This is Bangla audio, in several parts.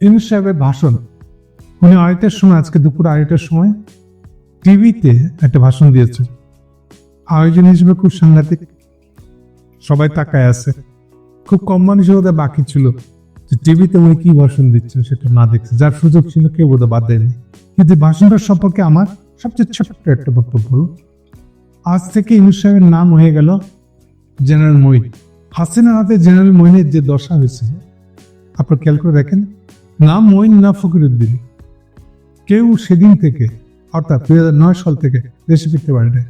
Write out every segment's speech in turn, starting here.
ইউনুস ভাষণ। উনি আড়াইটার সময়, আজকে দুপুর আড়াইটার সময় টিভিতে একটা ভাষণ দিয়েছেন। আয়োজন হিসেবে খুব সাংঘাতিক। সবাই তাকায় আছে। খুব কম মানুষের বোধহয় বাকি ছিল যে টিভিতে উনি কি ভাষণ দিচ্ছেন সেটা না দেখছে। যার সুযোগ ছিল কেউ বোধহয় বাদ দেয়নি। কিন্তু ভাষণটা সম্পর্কে আমার সবচেয়ে ছোট্ট একটা বক্তব্য হলো, আজ থেকে ইউনুস সাহেবের নাম হয়ে গেল জেনারেল মঈন হাসিনার হাতে জেনারেল মঈনের যে দশা হয়েছিল, আপনার খেয়াল করে দেখেন না মঈন, না ফকিরুদ্দিন কেউ সেদিন থেকে, অর্থাৎ দুই হাজার নয় সাল থেকে দেশে ফিরতে পারে না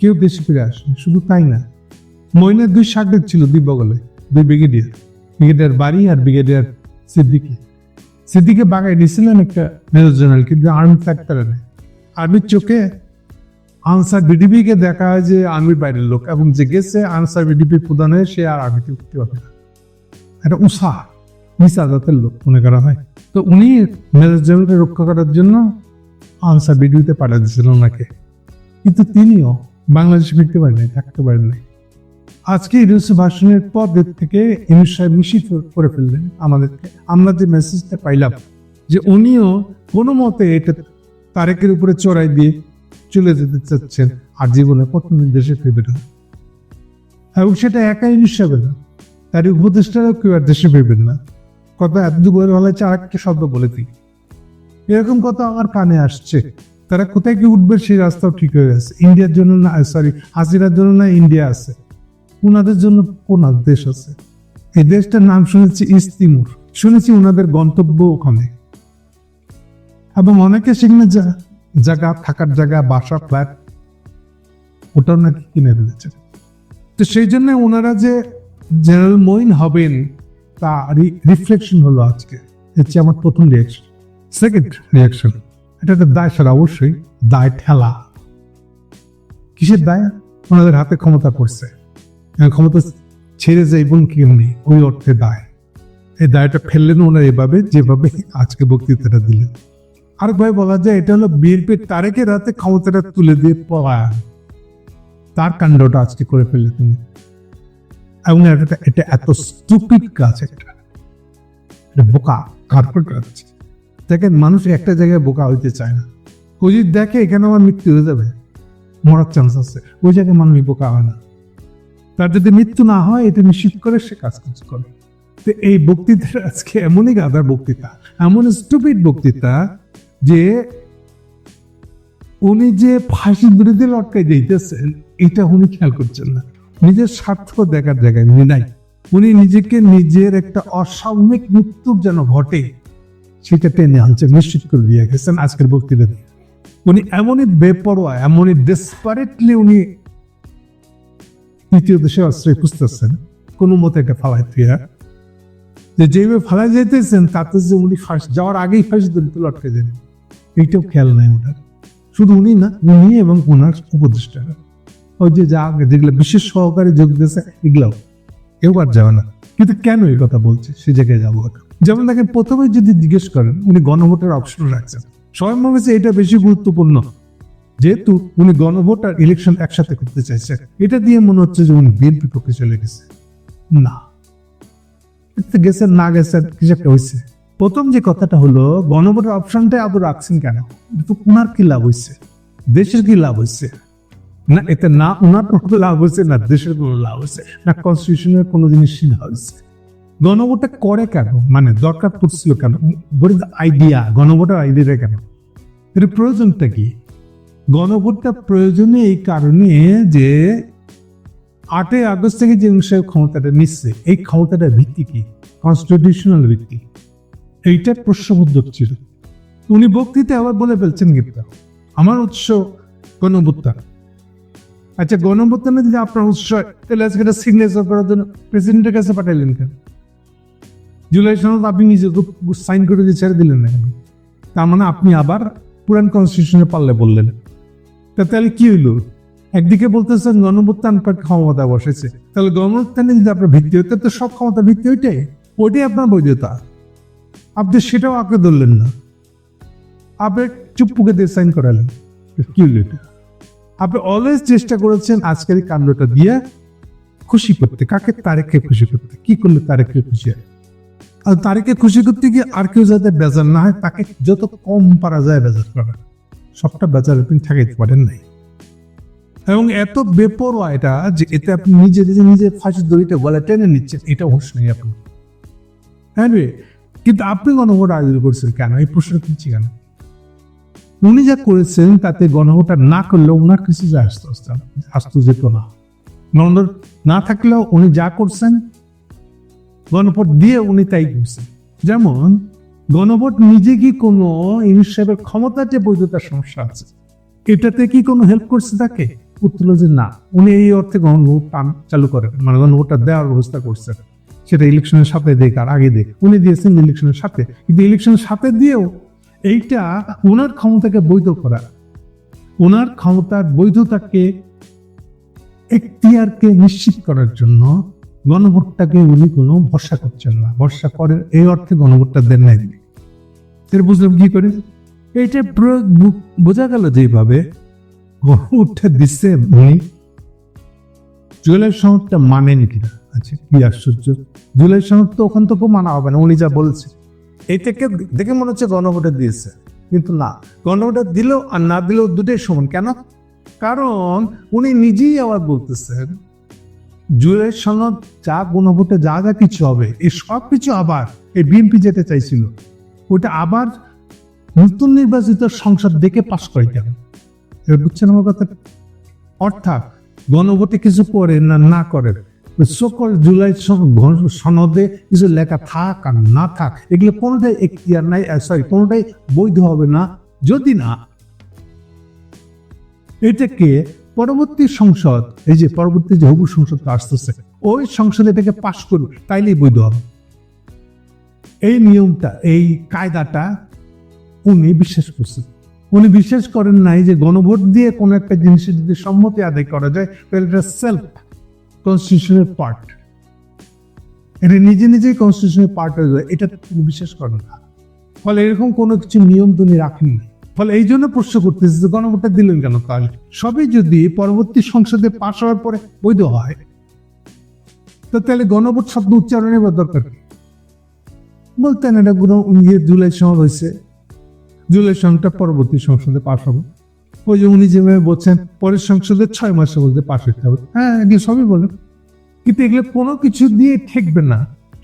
কেউ দেশে ফিরে আসেনি, শুধু তাই না। মইনের দুই সাকরেদ ছিল দুই বগলে দুই ব্রিগেডিয়ার। ব্রিগেডিয়ার বাড়ি আর ব্রিগেডিয়ার সিদ্দিকি। সিদ্দিকে বাগায় দিয়েছিলেন একটা মেজর জেনারেল, কিন্তু আর্মি থাকতে পারে না আর্মির চোখে আনসার বিডিপিকে দেখা হয় যে আর্মির বাইরের লোক, এবং যে গেছে আনসার বিডিপি প্রধান হয়ে সে আর আর্মিতে উঠতে পারবে না। একটা উষা নিচ আদাতের লোক মনে করা হয়। তো উনি মেজর জেনারেলকে রক্ষা করার জন্য আনসার বিডিপিতে পাঠা দিয়েছিলেন ওনাকে। কিন্তু তিনিও বাংলাদেশে ফিরতে পারেন থাকতে পারেন নাই আজকে ইউনুস ভাষণের পর থেকে ইউনুস সাহেব নিশ্চিত করে ফেললেন আমাদেরকে। আমরা যে মেসেজটা পাইলাম যে উনিও কোনো মতে এটা তারেকের উপরে চড়াই দিয়ে চলে যেতে চাচ্ছেন, আর জীবনে কখনো দেশে ফিরবে না। এবং সেটা একাই নিঃসাবে না, তার উপদেষ্টারাও কেউ আর দেশে ফিরবেন না। কথা এত দুপুরের বেলায় চার একটা শব্দ বলে দিই? এরকম কথা আমার কানে আসছে। তারা কোথায় কি উঠবে সেই রাস্তাও ঠিক হয়ে গেছে। ইন্ডিয়ার জন্য না সরি হাসিরার জন্য না ইন্ডিয়া আছে। উনাদের জন্য কোন দেশ আছে? এই দেশটার নাম শুনেছি ইস্তিমুর শুনেছি উনাদের গন্তব্য ওখানে। এবং অনেকে সেখানে যা- জায়গা, থাকার জায়গা, বাসা ফ্ল্যাট ওটাও নাকি কিনে ফেলেছে। তো সেই জন্য ওনারা যে জেনারেল মইন হবেন তা রিফ্লেকশন হলো আজকে। হচ্ছে আমার প্রথম রিয়াকশন সেকেন্ড রিয়াকশন এটা একটা দায় সারা অবশ্যই দায় ঠেলা। কিসের দায়? ওনাদের হাতে ক্ষমতা পড়ছে। ক্ষমতা ছেড়ে যাইবেন কেমনি ওই অর্থে দায়। এই দায়টা ফেললেন ওনার এভাবে, যেভাবে আজকে বক্তৃতাটা দিলেন। আর ভাই বলা যায়, এটা হলো বিএনপির তারেকের হাতে ক্ষমতাটা তুলে দিয়ে পলায়ন। তার কাণ্ডটা আজকে করে ফেললে তুমি এবং এটা এত স্টুপিড কাজ একটা বোকা, কার্পেট কাজ মানুষ একটা জায়গায় বোকা হইতে চায় না। ও যদি দেখে, এখানে আমার মৃত্যু হয়ে যাবে। মরার চান্স আছে। ওই জায়গায় মানুষ বোকা হয় না। তার যদি মৃত্যু না হয়, এটা নিশ্চিত করে সে কাজ কাজ করে। তো এই বক্তৃতা আজকে এমনই গাদার বক্তৃতা, এমন স্টুপিড বক্তৃতা যে উনি যে ফাঁসি বিরুদ্ধে লটকাই দিতেছেন এটা উনি খেয়াল করছেন না। নিজের স্বার্থ দেখার জায়গায় উনি নাই। উনি নিজেকে নিজের একটা অস্বাভাবিক মৃত্যুর যেন ঘটে, সেটা টেনে আনছে, নিশ্চিত করে দিয়ে গেছেন আজকের বক্তৃতা উনি এমনই বেপরোয়া, এমনই ডেসপারেটলি উনি তৃতীয় দেশে আশ্রয় খুঁজতেছেন, কোনো মতে একটা ফালাই তুইয়া যে যেভাবে ফালাই যেতেছেন তাতে যে উনি ফাঁস, যাওয়ার আগেই ফাঁসি দলিত লটকে দেন এইটাও খেয়াল নাই ওনার। শুধু উনি না, উনি এবং ওনার উপদেষ্টারা। ওই যে যা যেগুলো বিশেষ সহকারে যোগ দিয়েছে, এগুলাও। কেউ আর যাবে না। কিন্তু কেন এই কথা বলছে? সে জায়গায় যাব। যেমন দেখেন, প্রথমে যদি জিজ্ঞেস করেন, উনি গণভোটের অপশন রাখছেন। সবাই মনে হচ্ছে এটা বেশি গুরুত্বপূর্ণ। যেহেতু উনি গণভোট আর ইলেকশন একসাথে করতে চাইছে। এটা দিয়ে মনে হচ্ছে যে উনি বিএনপি পক্ষে চলে গেছে। না। এতে গেছে না গেছে কিছু একটা হয়েছে প্রথম যে কথাটা হলো, গণভোটের অপশনটা আবার রাখছেন কেন? তো উনার কি লাভ হয়েছে দেশের কি লাভ হয়েছে না, এতে না উনার কোনো লাভ হয়েছে, না দেশের কোনো লাভ হয়েছে, না কনস্টিটিউশনের কোনো জিনিসই লাভ হয়েছে। গণভোটটা করে কেন? মানে দরকার পড়ছিল কেন? বলি আইডিয়া গণভোটের আইডিয়াটা কেন? এর প্রয়োজনটা কি? গণভোটটা প্রয়োজনে এই কারণে যে আটই আগস্ট থেকে যে সাহেব ক্ষমতাটা নিচ্ছে এই ক্ষমতাটার ভিত্তি কি? কনস্টিটিউশনাল ভিত্তি। এইটা প্রশ্নবোধক ছিল। উনি বক্তৃতা আবার বলে ফেলছেন কিন্তু। আমার উৎস গণভোটটা। আচ্ছা গণভোটটা যদি আপনার উৎস হয়, তাহলে আজকে এটা সিগনেচার করার জন্য প্রেসিডেন্টের কাছে পাঠাইলেন কেন? জুলাই সনদ আপনি নিজে সাইন করে দিয়ে ছেড়ে দিলেন না কেন? তার মানে আপনি আবার পুরান কনস্টিটিউশনে পাল্লে বললেন। তা তাহলে কি হইল? একদিকে বলতেছেন গণভুত্থান ক্ষমতা বসেছে। তাহলে গণভুত্থানে যদি আপনার ভিত্তি হইতে তো সব ক্ষমতা ভিত্তি ওইটাই। ওইটাই আপনার বৈধতা। আপনি সেটাও আঁকড়ে ধরলেন না। আপনি চুপ্পুকে দিয়ে সাইন করালেন। কি হইল এটা? আপনি অলওয়েজ চেষ্টা করেছেন আজকের এই কাণ্ডটা দিয়ে খুশি করতে। কাকে? তারেককে খুশি করতে। কি করলে তারেককে খুশি হয়? আর তারিখে খুশি করতে গিয়ে আর কেউ যাতে বেজার না হয়, তাকে যত কম পারা যায় বেজার করা সবটা বেজার আপনি ঠেকাইতে পারেন নাই। এবং এত বেপরোয়া এটা যে এতে আপনি নিজে নিজে নিজে ফাঁসির দড়িতে গলা টেনে নিচ্ছেন, এটা হোস নেই আপনি হ্যাঁ কিন্তু আপনি গণভোট আয়োজন করছেন কেন? এই প্রশ্ন করছি কেন? উনি যা করেছেন তাতে গণভোটটা না করলেও ওনার কিছু যায় আসতে আসতে যেত না। গণভোট না থাকলেও উনি যা করছেন, গণভোট দিয়ে উনি তাই করছেন। যেমন, গণভোট নিজে কি কোনো হিসাবের ক্ষমতার যে বৈধতার সমস্যা আছে, এটাতে কি কোনো হেল্প করছে তাকে? উত্তর যে না, উনি এই অর্থে গণভোট চালু করেন মানে গণভোটটা দেওয়ার ব্যবস্থা করছেন। সেটা ইলেকশনের সাথে দেখ আর আগে দেখ, উনি দিয়েছেন ইলেকশনের সাথে। কিন্তু ইলেকশনের সাথে দিয়েও এইটা ওনার ক্ষমতাকে বৈধ করা। ওনার ক্ষমতার বৈধতাকে এখতিয়ারকে নিশ্চিত করার জন্য গণভোটটাকে উনি কোনো ভরসা করছেন না। ভরসা করে, এই অর্থে গণভোটটা দেন নাই তিনি। এর বুঝলাম কি করে? এইটা প্রয়োগ বোঝা গেল যেভাবে গণভোটটা দিচ্ছে উনি। জুলাই সনদটা মানেন কিনা? আচ্ছা কি আশ্চর্য। জুলাই সনদ তো ওখান থেকেও মানা হবে না, উনি যা বলছে এই থেকে দেখে মনে হচ্ছে গণভোটে দিয়েছে। কিন্তু না, গণভোটে দিলেও আর না দিলেও দুটোই সমান। কেন? কারণ উনি নিজেই আবার বলতেছেন জুলাই সনদ যা গণভোটে যা যা কিছু হবে এই সব কিছু আবার এই বিএনপি যেতে চাইছিল। ওটা আবার নতুন নির্বাচিত সংসদ দেখে পাশ করাইতে হবে। বুঝছেন আমার কথা অর্থাৎ গণভোটে কিছু করে না না করে সকল জুলাই সনদে কিছু লেখা থাক আর না থাক, এগুলো কোনোটাই এখতিয়ার নাই সরি কোনোটাই বৈধ হবে না। যদি না, এটাকে পরবর্তী সংসদ, এই যে পরবর্তী যে হবু সংসদটা আসতেছে, ওই সংসদ এটাকে পাশ করবে তাইলেই বৈধ হবে। এই নিয়মটা, এই কায়দাটা উনি বিশ্বাস করছেন। উনি বিশ্বাস করেন নাই যে গণভোট দিয়ে কোনো একটা জিনিসের যদি সম্মতি আদায় করা যায়, তাহলে এটা সেলফ কনস্টিটিউশনের পার্ট এটা নিজে নিজেই কনস্টিটিউশনের পার্ট হয়ে যায় এটা তিনি বিশ্বাস করেন না। ফলে এরকম কোনো কিছু নিয়ম তিনি রাখেন ফলে এই জন্য প্রশ্ন করতেছে যে গণভোটটা দিলেন কেন তাহলে সবই যদি পরবর্তী সংসদে পাশ হওয়ার পরে বৈধ হয়, তো তাহলে গণভোট শব্দ উচ্চারণের বা দরকার কি? বলতেন এটা কোনো ইয়ে জুলাই সনদ হয়েছে। জুলাই সনদটা পরবর্তী সংসদে পাশ হবে। ওই যে উনি যেভাবে বলছেন, পরের সংসদে ছয় মাসের মধ্যে পাশ হবে। হ্যাঁ এগুলো সবই বলেন কিন্তু এগুলো কোনো কিছু দিয়ে ঠেকবে না।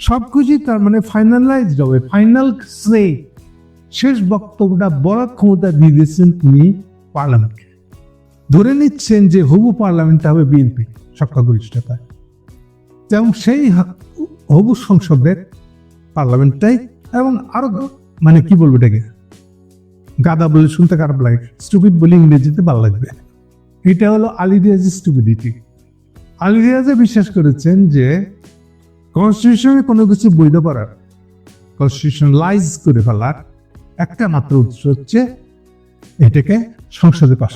সব কিছুই তার মানে ফাইনালাইজড হবে। ফাইনাল সে শেষ বক্তব্যটা বলার ক্ষমতা দিয়ে দিয়েছেন তিনি পার্লামেন্টকে। ধরে নিচ্ছেন যে হবু পার্লামেন্টটা হবে বিএনপি সংখ্যাগরিষ্ঠতায় এবং সেই হবু সংসদের পার্লামেন্টটাই, এবং আরও মানে কি বলব এটাকে? গাদা বলে শুনতে খারাপ লাগে। স্টুপিড বলে ইংরেজিতে ভালো লাগবে। এটা হলো আলী রিয়াজের স্টুপিডিটি আলী রিয়াজে বিশ্বাস করেছেন যে কনস্টিটিউশনে কোনো কিছু বৈধ করার কনস্টিটিউশন লাইজ করে ফেলার একটা মাত্র উৎস হচ্ছে এটাকে সংসদে পাশ।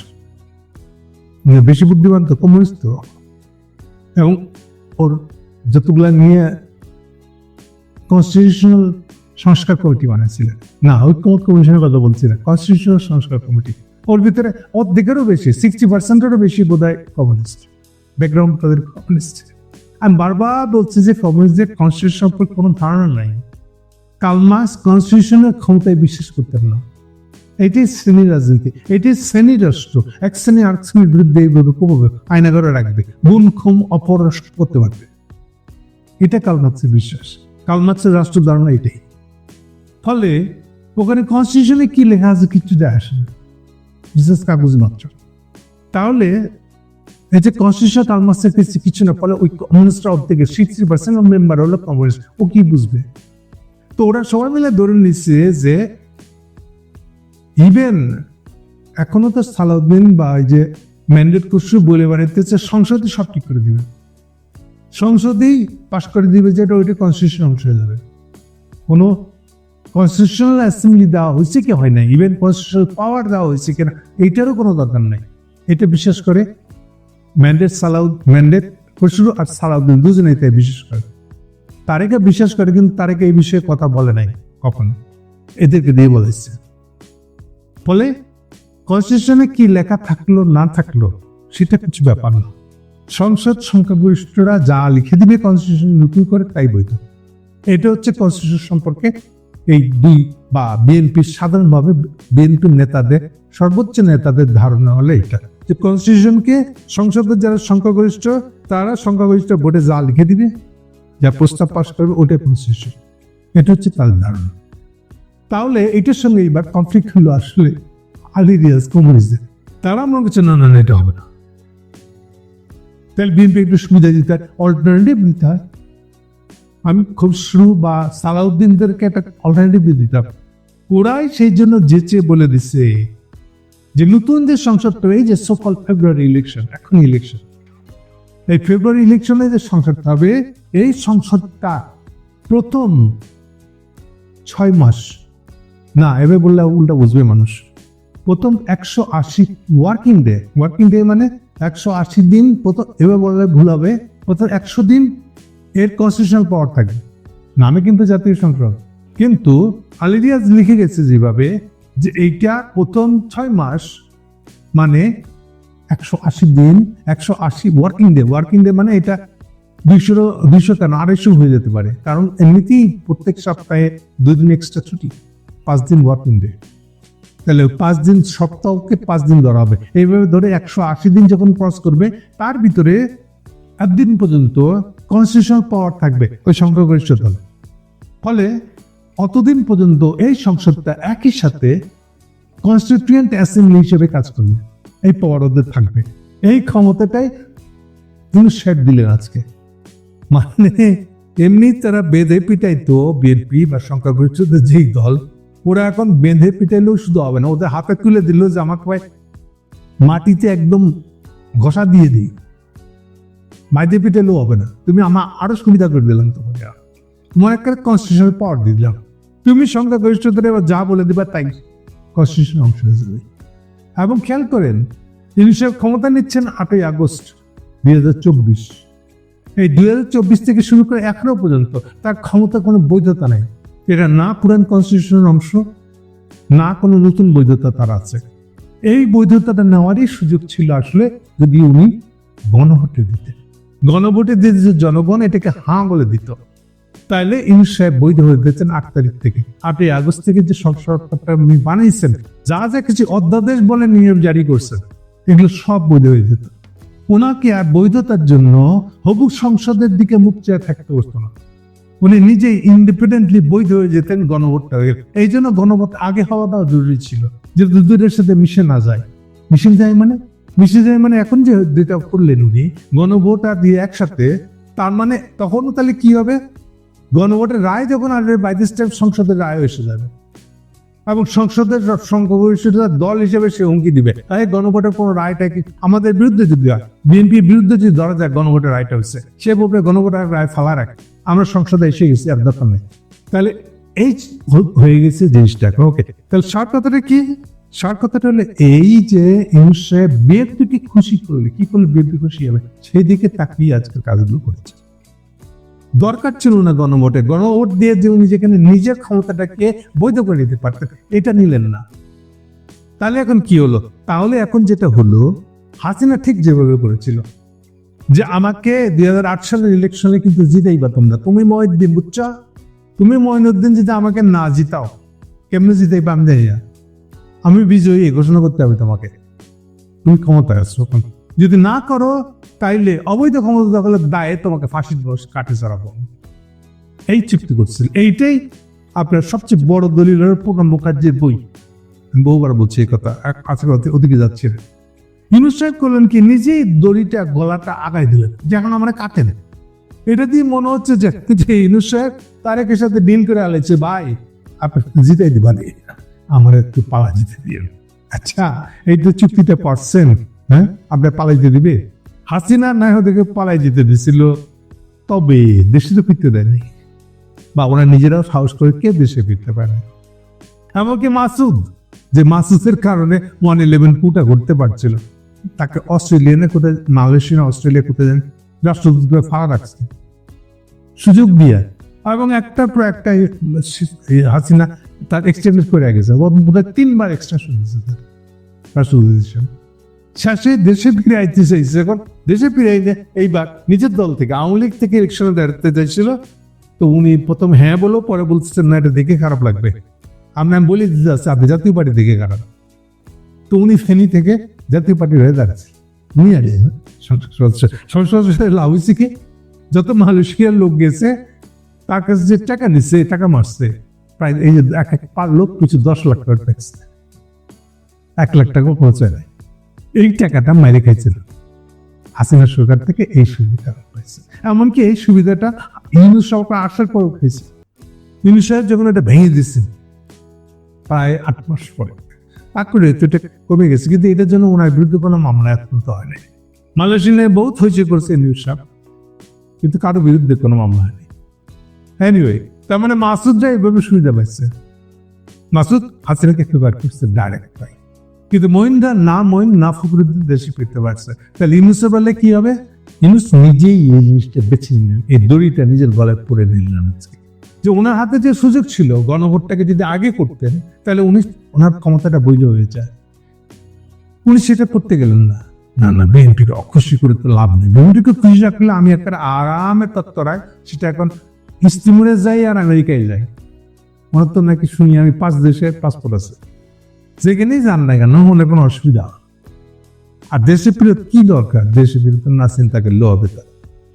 বেশি বুদ্ধিমান তো কমিউনিস্ট তো। এবং ওর যতগুলা নিয়ে কনস্টিটিউশনাল সংস্কার কমিটি বানিয়েছিলেন। না ঐক্যমত কমিশনের কথা বলছিলেন না কনস্টিটিউশনাল সংস্কার কমিটি। ওর ভিতরে অর্ধেকেরও বেশি সিক্সটি পার্সেন্টেরও বেশি বোধ হয় কমিউনিস্ট ব্যাকগ্রাউন্ড তাদের কমিউনিস্ট আমি বারবার বলছি যে কমিউনিস্টদের কনস্টিটিউশন সম্পর্কে কোনো ধারণা নাই। কালমাস কনস্টিটিউশনের ক্ষমতায় বিশ্বাস করতেন না। এটি শ্রেণি রাজনীতি, এটি শ্রেণি রাষ্ট্র। এক শ্রেণি আরেক শ্রেণির বিরুদ্ধে এইভাবে কমাবে আয়না রাখবে গুণ ক্ষম অপরাষ্ট্র করতে পারবে। এটা কালমার্ক্সের বিশ্বাস। কালমার্ক্সের রাষ্ট্র ধারণা এটাই। ফলে ওখানে কনস্টিটিউশনে কি লেখা আছে কিছু যায় আসে বিশেষ কাগজ মাত্র। তাহলে এই যে কনস্টিটিউশন কালমার্ক্সের কিছু কিছু না, ফলে ওই কমিউনিস্টরা অর্ধেকে সিক্সটি পার্সেন্ট মেম্বার হলো কমিউনিস্ট ও কি বুঝবে? তো ওরা সবাই মিলে ধরে নিচ্ছে যে ইভেন এখনও তো সালাউদ্দিন বা এই যে ম্যান্ডেট কুসু বলে বেড়াইতেছে সংসদে সব ঠিক করে দিবে। সংসদেই পাশ করে দিবে যেটা ওইটা কনস্টিটিউশন অংশ হয়ে যাবে। কোনো কনস্টিটিউশনাল অ্যাসেম্বলি দেওয়া হয়েছে কি হয় না ইভেন কনস্টিটিউশনাল পাওয়ার দেওয়া হয়েছে কিনা এইটারও কোনো দরকার নাই। এটা বিশেষ করে ম্যান্ডেট সালাউদ ম্যান্ডেট খসরু আর সালাউদ্দিন দুজনেই তাই বিশেষ করে। তারেকা বিশ্বাস করে কিন্তু তারেকা এই বিষয়ে কথা বলে নাই কখনো। এদেরকে দিয়ে বলেছে। ফলে কনস্টিটিউশনে কি লেখা থাকল, না থাকল, সেটা কিছু ব্যাপার না। সংসদ সংখ্যাগরিষ্ঠরা যা লিখে দিবে কনস্টিটিউশন নতুন করে তাই বৈধ। এটা হচ্ছে কনস্টিটিউশন সম্পর্কে এই দুই বা বিএনপির সাধারণভাবে বিএনপির নেতাদের সর্বোচ্চ নেতাদের ধারণা হলো এটা যে কনস্টিটিউশনকে সংসদের যারা সংখ্যাগরিষ্ঠ তারা সংখ্যাগরিষ্ঠ ভোটে যা লিখে দিবে। যা প্রস্তাব পাশ করবে ওটাই কনস্টিটিউশন এটা হচ্ছে তাদের ধারণা। তাহলে এটার সঙ্গে এবার কনফ্লিক্ট হলো আসলে আলিরিয়াস কমিউনিস্টদের। তারা মনে করছে না না, এটা হবে না। তাহলে বিএনপি একটু সুবিধা দিতে হয়। অল্টারনেটিভ দিতে হয়। আমি খুসরু বা সালাউদ্দিনদেরকে একটা অল্টারনেটিভ দিতাম। ওরাই সেই জন্য যেচে বলে দিছে যে নতুন যে সংসদটা, এই যে সকল ফেব্রুয়ারি ইলেকশন এখন ইলেকশন এই ফেব্রুয়ারি ইলেকশনে যে সংসদটা হবে, এই সংসদটা প্রথম ছয় মাস, না এবার বললে উল্টা বুঝবে মানুষ। প্রথম একশো আশি ওয়ার্কিং ডে ওয়ার্কিং ডে মানে একশো আশি দিন, প্রথম এবার বললে ভুল হবে, প্রথম একশো দিন এর কনস্টিটিউশনাল পাওয়ার থাকে। নামে কিন্তু জাতীয় সংসদ। কিন্তু আলিরিয়াজ লিখে গেছে যেভাবে, যে এইটা প্রথম ছয় মাস মানে একশো আশি দিন, একশো আশি ওয়ার্কিং ডে ওয়ার্কিং ডে মানে এটা দুইশো দুইশো কেন আড়াইশো হয়ে যেতে পারে। কারণ এমনিতেই প্রত্যেক সপ্তাহে দুই দিন এক্সট্রা ছুটি, পাঁচ দিন ওয়ার্কিং ডে তাহলে পাঁচ দিন সপ্তাহকে পাঁচ দিন ধরা হবে। এইভাবে ধরে একশো আশি দিন যখন ক্রস করবে, তার ভিতরে একদিন পর্যন্ত কনস্টিটিউশনাল পাওয়ার থাকবে ওই সংখ্যাগরিষ্ঠ দল। ফলে অতদিন পর্যন্ত এই সংসদটা একই সাথে কনস্টিটিউয়েন্ট অ্যাসেম্বলি হিসেবে কাজ করবে এই পাওয়ার ওদের থাকবে। এই ক্ষমতাটাই শেড দিলেন আজকে। মানে এমনি তারা বেঁধে পিটাইতো বিএনপি বা সংখ্যাগরিষ্ঠদের যেই দল ওরা এখন বেঁধে পিটাইলেও শুধু হবে না ওদের হাতে তুলে দিল যে আমাকে মাটিতে একদম ঘষা দিয়ে দিই। মাইতে পিটাইলেও হবে না। তুমি আমার আরও সুবিধা করে দিলাম তোমাকে। তোমার একটা কনস্টিটিউশনাল পাওয়ার দিয়ে দিলাম। তুমি সংখ্যাগরিষ্ঠদের এবার যা বলে দিবা তাই কনস্টিটিউশন অংশ হিসেবে এবং খেয়াল করেন তিনি সব ক্ষমতা নিচ্ছেন আটই আগস্ট দুই হাজার চব্বিশ। এই দুই হাজার চব্বিশ থেকে শুরু করে এখনও পর্যন্ত তার ক্ষমতা কোনো বৈধতা নাই। এটা না পুরান কনস্টিটিউশনের অংশ, না কোনো নতুন বৈধতা তার আছে। এই বৈধতাটা নেওয়ারই সুযোগ ছিল আসলে যদি উনি গণভোটে দিতেন। গণভোটে যে জনগণ এটাকে হাঁ বলে দিত, তাইলে ইউনুস সাহেব বৈধ হয়ে দিয়েছেন আট তারিখ থেকে। আটই আগস্ট থেকে যে সংসদটা উনি বানিয়েছেন, যা যা কিছু অধ্যাদেশ বলে নিয়ম জারি করছেন, এগুলো সব বৈধ হয়ে যেত। ওনাকে আর বৈধতার জন্য হবু সংসদের দিকে মুখ চেয়ে থাকতে হতো না। উনি নিজেই ইন্ডিপেন্ডেন্টলি বৈধ হয়ে যেতেন গণভোটটা হয়ে। এই জন্য গণভোট আগে হওয়াটাও জরুরি ছিল যে দুধের সাথে মিশে না যায়। মিশে যায় মানে যায় মানে এখন যে যেটা করলেন উনি, গণভোট আর দিয়ে একসাথে, তার মানে তখনও তাহলে কি হবে? গণভোটের রায় যখন আসবে বাই দিস টাইম সংসদের রায় এসে যাবে। এবং সংসদের সংখ্যাগরিষ্ঠতা দল হিসেবে সে হুমকি দিবে। তাই গণভোটের কোনো রায়টা কি? আমাদের বিরুদ্ধে যদি হয়, বিএনপির বিরুদ্ধে যদি ধরা যায় গণভোটের রায়টা হচ্ছে সে বলবে গণভোটের রায় ফালা রাখে। আমরা সংসদে এসে গেছি, আর দরকার নেই। তাহলে এই হয়ে গেছে জিনিসটা। ওকে তাহলে সার কথাটা কি? সার কথাটা হলো এই যে ইউসে বিএনপিকে খুশি করলে, কি করলে বিএনপি খুশি হবে? সেই দিকে তাকিয়ে আজকের কাজগুলো করেছে। দরকার ছিল না গণভোটে। গণভোট দিয়ে যে উনি যেখানে নিজের ক্ষমতাটাকে বৈধ করে নিতে পারতেন, এটা নিলেন না। তাহলে এখন কি হলো? তাহলে এখন যেটা হলো, হাসিনা ঠিক যেভাবে করেছিল, যে আমাকে দুই হাজার আট সালের ইলেকশনে কিন্তু জিতেই পারতাম না তুমি মহিউদ্দিন, বুঝছ? তুমি মহিনুদ্দিন যদি আমাকে না জিতাও, কেমনে জিতেই পাম যাই না। আমি বিজয়ী ঘোষণা করতে হবে তোমাকে। তুমি ক্ষমতায় এখন। যদি না করো, তাইলে অবৈধ ক্ষমতা দখলের দায়ে তোমাকে ফাঁসির বয়স কাটে চড়াবো। এই চুক্তি করছিল। এইটাই আপনার সবচেয়ে বড় দলিলের প্রণব মুখার্জির বই। বহুবার বলছি এই কথা আজকে ওদি- ওদিকে যাচ্ছি। ইউনুস সাহেব করলেন কি? নিজেই দড়িটা, গলাটা আগায় দিলেন। যে এখন আমরা কাটেন। এটা দিয়ে মনে হচ্ছে যে ইউনুস সাহেব তারেকের সাথে ডিল করে আলেছে, ভাই, আপনি জিতাই দিবা নি। আমার একটু পালা জিতে দিয়ে আচ্ছা এই তো চুক্তিটা পারছেন হ্যাঁ আপনার পালাইতে দিবে? হাসিনা না ওদেরকে পালাই যেতে দিছিল, তবে দেশে তো ফিরতে দেয়নি। বা ওরা নিজেরাও সাহস করে কে দেশে ফিরতে পারে? এমনকি মাসুদ, যে মাসুদের কারণে ওয়ান ইলেভেন পুটা করতে পারছিল, তাকে অস্ট্রেলিয়ানে কোথায়, মালয়েশিয়া অস্ট্রেলিয়া কোথায় যেন রাষ্ট্রদূত করে ফাড়া রাখছে। সুযোগ দিয়ে, এবং একটার পর একটা হাসিনা তার এক্সটেন্ড করে গেছে। বোধহয় তিনবার এক্সটেনশন দিয়েছে তার। হিসেবে শেষে দেশে ফিরে আইতে চাইছে। এখন দেশে ফিরে আইতে এইবার নিজের দল থেকে, আওয়ামী লীগ থেকে ইলেকশনে দাঁড়াতে চাইছিল। তো উনি প্রথম হ্যাঁ বলো, পরে বলতেছেন না, এটা দেখে খারাপ লাগবে। আমরা আমি বলি দিতে যাচ্ছি আপনি জাতীয় পার্টি দেখে খারাপ। তো উনি ফেনী থেকে জাতীয় পার্টির হয়ে দাঁড়াচ্ছে। সংসদ সদস্য লাভ হয়েছে কি? যত মালয়েশিয়ার লোক গেছে, তার কাছে যে টাকা নিচ্ছে টাকা মারছে। প্রায় এই যে এক এক পার লোক কিছু দশ লাখ টাকা পাইছে এক লাখ টাকা পৌঁছায় নাই এই টাকাটা মাইরে খাইছিল। হাসিনা সরকার থেকে এই সুবিধা পাইছে। এমনকি এই সুবিধাটা ইউনুস সরকার আসার পর পেয়েছে ইউনুস সাহেব যখন এটা ভেঙে দিচ্ছেন প্রায় আট মাস পরে, তারপরে তো কমে গেছে। কিন্তু এটার জন্য ওনার বিরুদ্ধে কোনো মামলা এখন তো হয় নাই মালয়েশিয়ায় বহুত হয়েছে করছে ইউনুস সাহেব। কিন্তু কারও বিরুদ্ধে কোনো মামলা হয়নি। এনিওয়ে তার মানে মাসুদরা এইভাবে সুবিধা পাইছে। মাসুদ হাসিনাকে ফেভার করছে ডাইরেক্ট পাই কিন্তু মহিন্দা না মহিন না ফখরুদ্দিন দেশে ফিরতে পারছে। তাহলে ইউনুসের বেলায় কি হবে? ইউনুস নিজেই এই জিনিসটা বেছে নিলেন। এই দড়িটা নিজের গলায় পরে নিলেন যে ওনার হাতে যে সুযোগ ছিল গণভোটটাকে যদি আগে করতেন তাহলে উনি ওনার ক্ষমতাটা বৈধ হয়ে যায়। উনি সেটা করতে গেলেন না। না না বিএনপিকে অখুশি করে তো লাভ নেই। বিএনপিকে খুশি রাখলে আমি একটা আরামে তত্ত্বরায় সেটা এখন ইস্তিমুরে যাই আর আমেরিকায় যাই। ওনার তো নাকি শুনি আমি পাঁচ দেশের পাসপোর্ট আছে। যেখানেই যান না কেন মনে কোনো অসুবিধা আর দেশে ফিরত কি দরকার? দেশে ফিরত না চিন্তাকে লো হবে তার।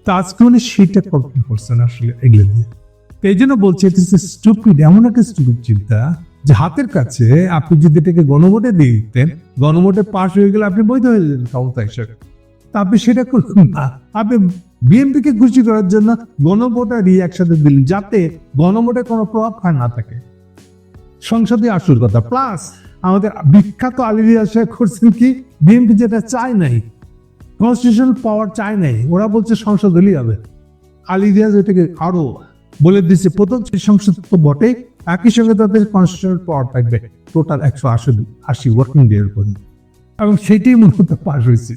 তা আজকে উনি সেটা কল্পনা করছেন আসলে এগুলো দিয়ে তো এই জন্য বলছি এটা স্টুপিড এমন একটা স্টুপিড চিন্তা যে হাতের কাছে আপনি যদি এটাকে গণভোটে দিয়ে দিতেন, গণভোটে পাশ হয়ে গেলে আপনি বৈধ হয়ে যেতেন ক্ষমতা হিসেবে তা আপনি সেটা করলেন না। আপনি বিএনপিকে খুশি করার জন্য গণভোট একসাথে দিলেন যাতে গণভোটে কোনো প্রভাব খায় না থাকে। সংসদে আসল কথা। প্লাস আমাদের বিখ্যাত আলিরিয়া শেখ করছেন কি বিএনপি যেটা চায় নাই কনস্টিটিউশন পাওয়ার চায় নাই, ওরা বলছে সংসদ হলেই হবে। আলিরিয়া যেটাকে আরও বলে দিচ্ছে প্রথম সংসদ তো বটে একই সঙ্গে তাদের কনস্টিটিউশনাল পাওয়ার থাকবে। টোটাল একশো আশি আশি ওয়ার্কিং ডে এর পর্যন্ত এবং সেইটাই মূলত পাশ হয়েছে।